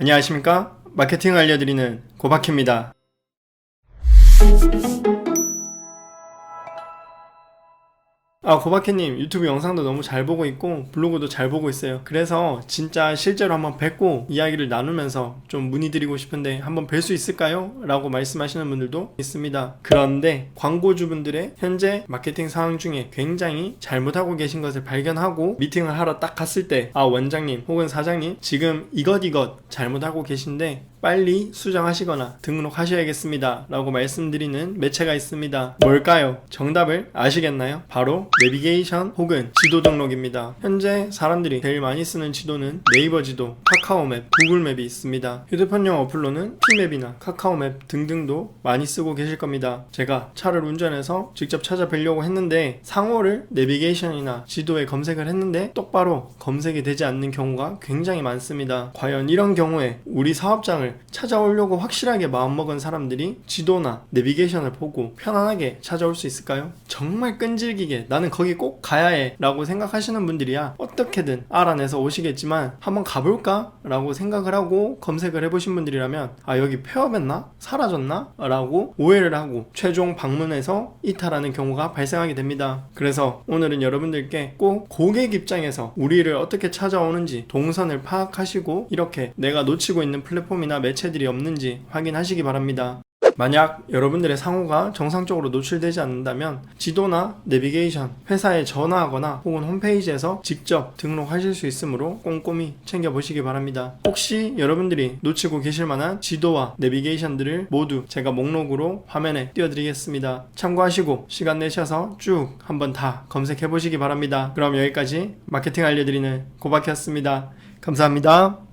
안녕하십니까? 마케팅 알려드리는 고박희입니다. 아, 고박희님 유튜브 영상도 너무 잘 보고 있고 블로그도 잘 보고 있어요. 그래서 진짜 실제로 한번 뵙고 이야기를 나누면서 좀 문의드리고 싶은데 한번 뵐 수 있을까요? 라고 말씀하시는 분들도 있습니다. 그런데 광고주분들의 현재 마케팅 상황 중에 굉장히 잘못하고 계신 것을 발견하고 미팅을 하러 딱 갔을 때 아, 원장님 혹은 사장님 지금 이것 이것 잘못하고 계신데 빨리 수정하시거나 등록하셔야겠습니다. 라고 말씀드리는 매체가 있습니다. 뭘까요? 정답을 아시겠나요? 바로 내비게이션 혹은 지도 등록입니다. 현재 사람들이 제일 많이 쓰는 지도는 네이버 지도, 카카오맵, 구글맵이 있습니다. 휴대폰용 어플로는 피맵이나 카카오맵 등등도 많이 쓰고 계실 겁니다. 제가 차를 운전해서 직접 찾아뵈려고 했는데 상호를 내비게이션이나 지도에 검색을 했는데 똑바로 검색이 되지 않는 경우가 굉장히 많습니다. 과연 이런 경우에 우리 사업장을 찾아오려고 확실하게 마음먹은 사람들이 지도나 내비게이션을 보고 편안하게 찾아올 수 있을까요? 정말 끈질기게 나는 거기 꼭 가야 해 라고 생각하시는 분들이야 어떻게든 알아내서 오시겠지만 한번 가볼까? 라고 생각을 하고 검색을 해보신 분들이라면 아 여기 폐업했나? 사라졌나? 라고 오해를 하고 최종 방문해서 이탈하는 경우가 발생하게 됩니다. 그래서 오늘은 여러분들께 꼭 고객 입장에서 우리를 어떻게 찾아오는지 동선을 파악하시고 이렇게 내가 놓치고 있는 플랫폼이나 매체들이 없는지 확인하시기 바랍니다. 만약 여러분들의 상호가 정상적으로 노출되지 않는다면 지도나 내비게이션 회사에 전화하거나 혹은 홈페이지에서 직접 등록하실 수 있으므로 꼼꼼히 챙겨보시기 바랍니다. 혹시 여러분들이 놓치고 계실 만한 지도와 내비게이션들을 모두 제가 목록으로 화면에 띄워드리겠습니다. 참고하시고 시간 내셔서 쭉 한번 다 검색해 보시기 바랍니다. 그럼 여기까지 마케팅 알려드리는 고박이었습니다. 감사합니다.